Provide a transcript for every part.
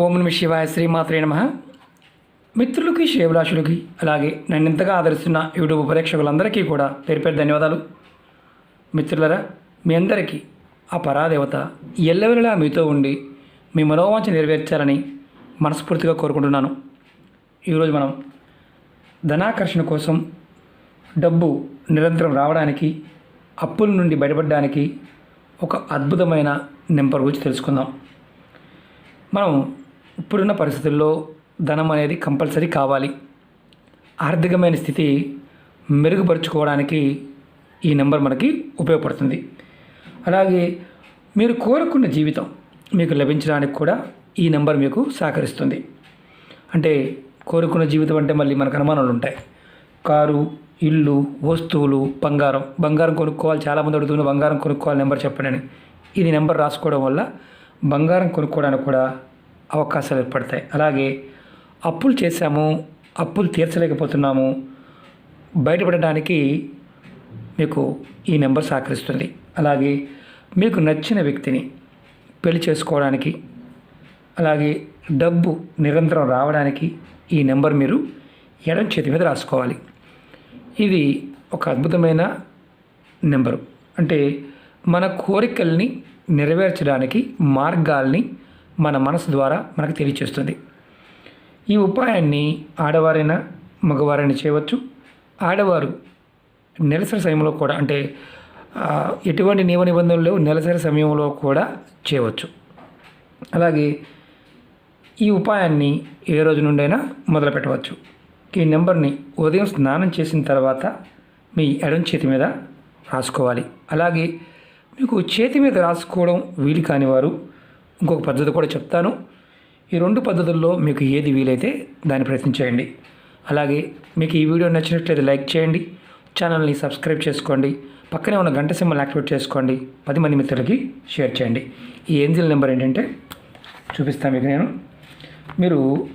ఓం నమ శివాయ శ్రీమాత్రే నమ. మిత్రులకి శివరాశులకి అలాగే నన్ను ఇంతగా ఆదరిస్తున్న యూట్యూబ్ ప్రేక్షకులందరికీ కూడా పేరు పేరు ధన్యవాదాలు. మిత్రులరా మీ అందరికీ ఆ పరాదేవత ఎల్లవెల్లలా మీతో ఉండి మీ మనోవాంఛ నెరవేర్చాలని మనస్ఫూర్తిగా కోరుకుంటున్నాను. ఈరోజు మనం ధనాకర్షణ కోసం డబ్బు నిరంతరం రావడానికి అప్పుల నుండి బయటపడడానికి ఒక అద్భుతమైన నెంబర్ గురించి తెలుసుకుందాం. మనం ఇప్పుడున్న పరిస్థితుల్లో ధనం అనేది కంపల్సరీ కావాలి. ఆర్థికమైన స్థితి మెరుగుపరుచుకోవడానికి ఈ నెంబర్ మనకి ఉపయోగపడుతుంది. అలాగే మీరు కోరుకున్న జీవితం మీకు లభించడానికి కూడా ఈ నెంబర్ మీకు సహకరిస్తుంది. అంటే కోరుకున్న జీవితం అంటే మళ్ళీ మనకు అనుమానాలు ఉంటాయి. కారు ఇల్లు వస్తువులు బంగారం. బంగారం కొనుక్కోవాలి చాలామంది అడుగుతున్న బంగారం కొనుక్కోవాలి నెంబర్ చెప్పండి ఇది నెంబర్ రాసుకోవడం వల్ల బంగారం కొనుక్కోవడానికి కూడా అవకాశాలు ఏర్పడతాయి. అలాగే అప్పులు చేశాము అప్పులు తీర్చలేకపోతున్నాము. బయటపడడానికి మీకు ఈ నెంబర్ సహకరిస్తుంది. అలాగే మీకు నచ్చిన వ్యక్తిని పెళ్ళి చేసుకోవడానికి అలాగే డబ్బు నిరంతరం రావడానికి ఈ నెంబర్ మీరు ఎడం చేతి మీద రాసుకోవాలి. ఇది ఒక అద్భుతమైన నెంబరు. అంటే మన కోరికల్ని నెరవేర్చడానికి మార్గాల్ని మన మనసు ద్వారా మనకు తెలియచేస్తుంది. ఈ ఉపాయాన్ని ఆడవారైనా మగవారైనా చేయవచ్చు. ఆడవారు నెలసరి సమయంలో కూడా అంటే ఎటువంటి నియమ నిబంధనలు లేవు. నెలసరి సమయంలో కూడా చేయవచ్చు. అలాగే ఈ ఉపాయాన్ని ఏ రోజు నుండైనా మొదలు పెట్టవచ్చు. ఈ నెంబర్ని ఉదయం స్నానం చేసిన తర్వాత మీ ఎడం చేతి మీద రాసుకోవాలి. అలాగే మీకు చేతి మీద రాసుకోవడం వీలు కాని వారు ఇంకొక పద్ధతి కూడా చెప్తాను. ఈ రెండు పద్ధతుల్లో మీకు ఏది వీలైతే దాన్ని ప్రయత్నించేయండి. అలాగే మీకు ఈ వీడియో నచ్చినట్లయితే లైక్ చేయండి. ఛానల్ని సబ్స్క్రైబ్ చేసుకోండి. పక్కనే ఉన్న గంట సింబల్ యాక్టివేట్ చేసుకోండి. పది మంది మిత్రులకి షేర్ చేయండి. ఈ ఏంజిల్ నెంబర్ ఏంటంటే చూపిస్తాను మీకు నేను. మీరు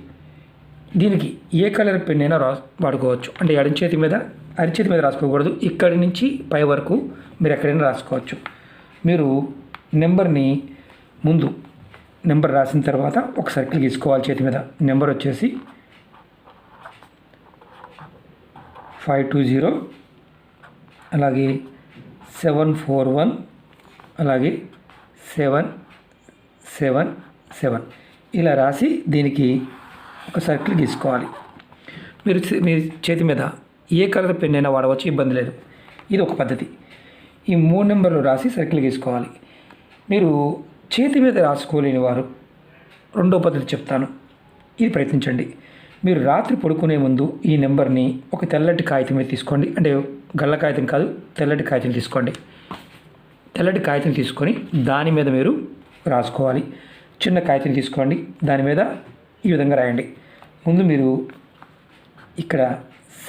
దీనికి ఏ కలర్ పెన్ అయినా రా వాడుకోవచ్చు. అంటే ఎడం చేతి మీద అరిచేతి మీద రాసుకోకూడదు. ఇక్కడి నుంచి పై వరకు మీరు ఎక్కడైనా రాసుకోవచ్చు. మీరు నెంబర్ని ముందు నెంబర్ రాసిన తర్వాత ఒక సర్కిల్ గీసుకోవాలి చేతి మీద నెంబర్ వచ్చేసి ఫైవ్ టూ జీరో అలాగే సెవెన్ ఫోర్ వన్ అలాగే సెవెన్ సెవెన్ సెవెన్ ఇలా రాసి దీనికి ఒక సర్కిల్ గీసుకోవాలి మీరు చే- మీ చేతి మీద ఏ కలర్ పెన్ అయినా వాడవచ్చు ఇబ్బంది లేదు. ఇది ఒక పద్ధతి. ఈ మూడు నెంబర్లు రాసి సర్కిల్ గీసుకోవాలి. మీరు చేతి మీద రాసుకోలేని వారు రెండో పద్ధతి చెప్తాను. ఇది ప్రయత్నించండి. మీరు రాత్రి పడుకునే ముందు ఈ నెంబర్ని ఒక తెల్లటి కాగితం మీద తీసుకోండి. అంటే గల్ల కాగితం కాదు తెల్లటి కాగితం తీసుకోండి. తెల్లటి కాగితం తీసుకొని దాని మీద మీరు రాసుకోవాలి. చిన్న కాగితం తీసుకోండి. దాని మీద ఈ విధంగా రాయండి. ముందు మీరు ఇక్కడ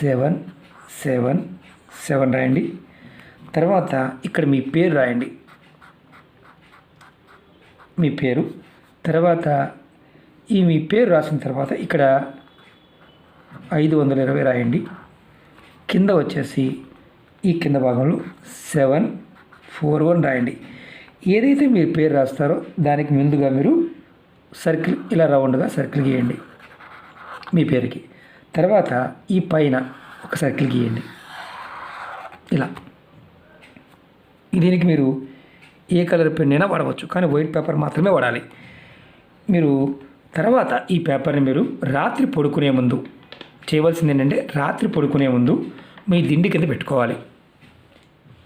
సెవెన్ సెవెన్ సెవెన్ రాయండి. తర్వాత ఇక్కడ మీ పేరు రాయండి. మీ పేరు తర్వాత ఈ మీ పేరు రాసిన తర్వాత ఇక్కడ ఐదు వందల ఇరవై రాయండి. కింద వచ్చేసి ఈ కింద భాగంలో సెవెన్ ఫోర్ వన్ రాయండి. ఏదైతే మీరు పేరు రాస్తారో దానికి ముందుగా మీరు సర్కిల్ ఇలా రౌండ్గా సర్కిల్ గీయండి మీ పేరుకి. తర్వాత ఈ పైన ఒక సర్కిల్ గీయండి. ఇలా. దీనికి మీరు ఏ కలర్ పెన్ అయినా వాడవచ్చు కానీ వైట్ పేపర్ మాత్రమే వాడాలి. మీరు తర్వాత ఈ పేపర్ని మీరు రాత్రి పడుకునే ముందు చేయవలసింది ఏంటంటే రాత్రి పడుకునే ముందు మీ దిండి కింద పెట్టుకోవాలి.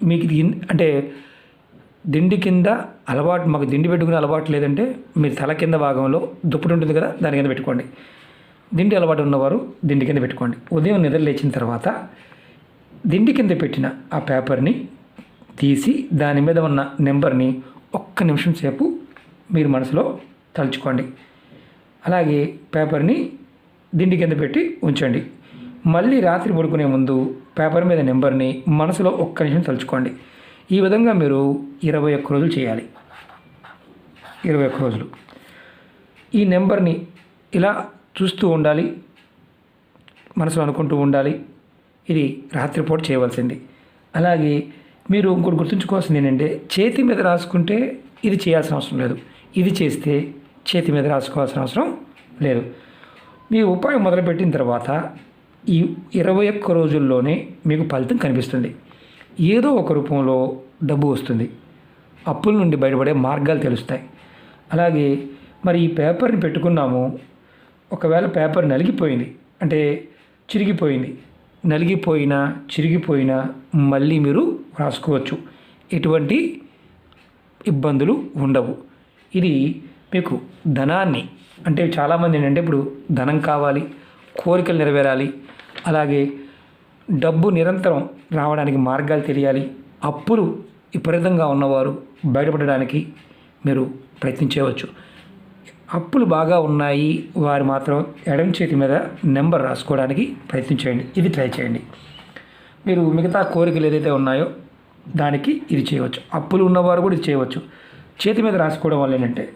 మీకు ఇది అంటే దిండి కింద అలవాటు మాకు దిండి పెట్టుకునే అలవాటు లేదంటే మీరు తల కింద భాగంలో దుప్పటి ఉంటుంది కదా దాని కింద పెట్టుకోండి. దిండి అలవాటు ఉన్నవారు దిండి కింద పెట్టుకోండి. ఉదయం నిద్ర లేచిన తర్వాత దిండి కింద పెట్టిన ఆ పేపర్ని తీసి దాని మీద ఉన్న నెంబర్ని ఒక్క నిమిషం సేపు మీరు మనసులో తలుచుకోండి. అలాగే పేపర్ని దిండి కింద పెట్టి ఉంచండి. మళ్ళీ రాత్రి పడుకునే ముందు పేపర్ మీద నెంబర్ని మనసులో ఒక్క నిమిషం తలుచుకోండి. ఈ విధంగా మీరు ఇరవై ఒక్క రోజులు చేయాలి. ఇరవై ఒక్క రోజులు. ఈ నెంబర్ని ఇలా చూస్తూ ఉండాలి. మనసులో అనుకుంటూ ఉండాలి. ఇది రాత్రిపూట చేయవలసింది. అలాగే మీరు ఇంకోటి గుర్తుంచుకోవాల్సింది ఏంటంటే చేతి మీద రాసుకుంటే ఇది చేయాల్సిన అవసరం లేదు. ఇది చేస్తే చేతి మీద రాసుకోవాల్సిన అవసరం లేదు. మీ ఉపాయం మొదలుపెట్టిన తర్వాత ఈ ఇరవై ఒక్క రోజుల్లోనే మీకు ఫలితం కనిపిస్తుంది. ఏదో ఒక రూపంలో డబ్బు వస్తుంది. అప్పుల నుండి బయటపడే మార్గాలు తెలుస్తాయి. అలాగే మరి ఈ పేపర్ని పెట్టుకున్నాము. ఒకవేళ పేపర్ నలిగిపోయింది అంటే చిరిగిపోయింది నలిగిపోయినా చిరిగిపోయినా మళ్ళీ మీరు రాసుకోవచ్చు. ఎటువంటి ఇబ్బందులు ఉండవు. ఇది మీకు ధనాన్ని అంటే చాలామంది ఏంటంటే ఇప్పుడు ధనం కావాలి కోరికలు నెరవేరాలి అలాగే డబ్బు నిరంతరం రావడానికి మార్గాలు తెలియాలి అప్పులు విపరీతంగా ఉన్నవారు బయటపడడానికి మీరు ప్రయత్నించవచ్చు. అప్పులు బాగా ఉన్నాయి వారు మాత్రం ఎడం చేతి మీద నెంబర్ రాసుకోవడానికి ప్రయత్నించేయండి ఇది ట్రై చేయండి. మీరు మిగతా కోరికలు ఏదైతే ఉన్నాయో దానికి ఇది చేయవచ్చు. అప్పులు ఉన్నవారు కూడా ఇది చేయవచ్చు. చేతి మీద రాసుకోవడం వల్ల ఏంటంటే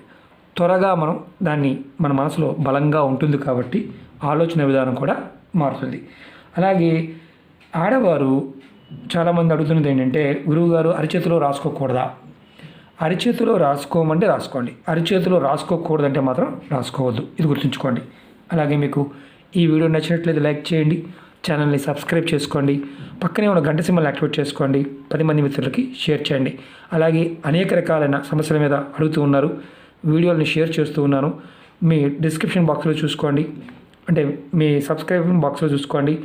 త్వరగా మనం దాన్ని మన మనసులో బలంగా ఉంటుంది కాబట్టి ఆలోచన విధానం కూడా మారుతుంది. అలాగే ఆడవారు చాలామంది అడుగుతున్నది ఏంటంటే గురువుగారు అరిచేతిలో రాసుకోకూడదా? అరిచేతిలో రాసుకోమంటే రాసుకోండి. అరిచేతిలో రాసుకోకూడదంటే మాత్రం రాసుకోవద్దు. ఇది గుర్తుంచుకోండి. అలాగే మీకు ఈ వీడియో నచ్చినట్లయితే లైక్ చేయండి. ఛానల్ని సబ్స్క్రైబ్ చేసుకోండి. పక్కనే ఉన్న గంట సింబల్ యాక్టివేట్ చేసుకోండి. పది మంది మిత్రులకి షేర్ చేయండి. అలాగే అనేక రకాలైన సమస్యల మీద అడుగుతూ ఉన్నారు. వీడియోలని షేర్ చేస్తూ ఉన్నాను. మీ డిస్క్రిప్షన్ బాక్స్లో చూసుకోండి. అంటే మీ సబ్స్క్రిప్షన్ బాక్స్లో చూసుకోండి.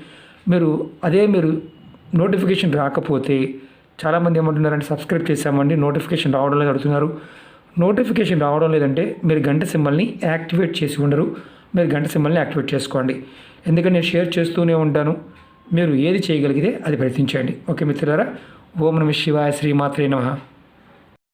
మీరు అదే మీరు నోటిఫికేషన్ రాకపోతే చాలామంది ఏమంటున్నారంటే సబ్స్క్రైబ్ చేశామండి నోటిఫికేషన్ రావడం లేదు అడుగుతున్నారు నోటిఫికేషన్ రావడం లేదంటే మీరు గంట సింబల్ని యాక్టివేట్ చేసి ఉండరు. మీరు గంట సింబల్ని యాక్టివేట్ చేసుకోండి. ఎందుకంటే నేను షేర్ చేస్తూనే ఉంటాను. మీరు ఏది చేయగలిగితే అది ప్రయత్నించండి. ఓకే మిత్రులారా ఓం నమ శివాయ శ్రీమాత్రే నమ.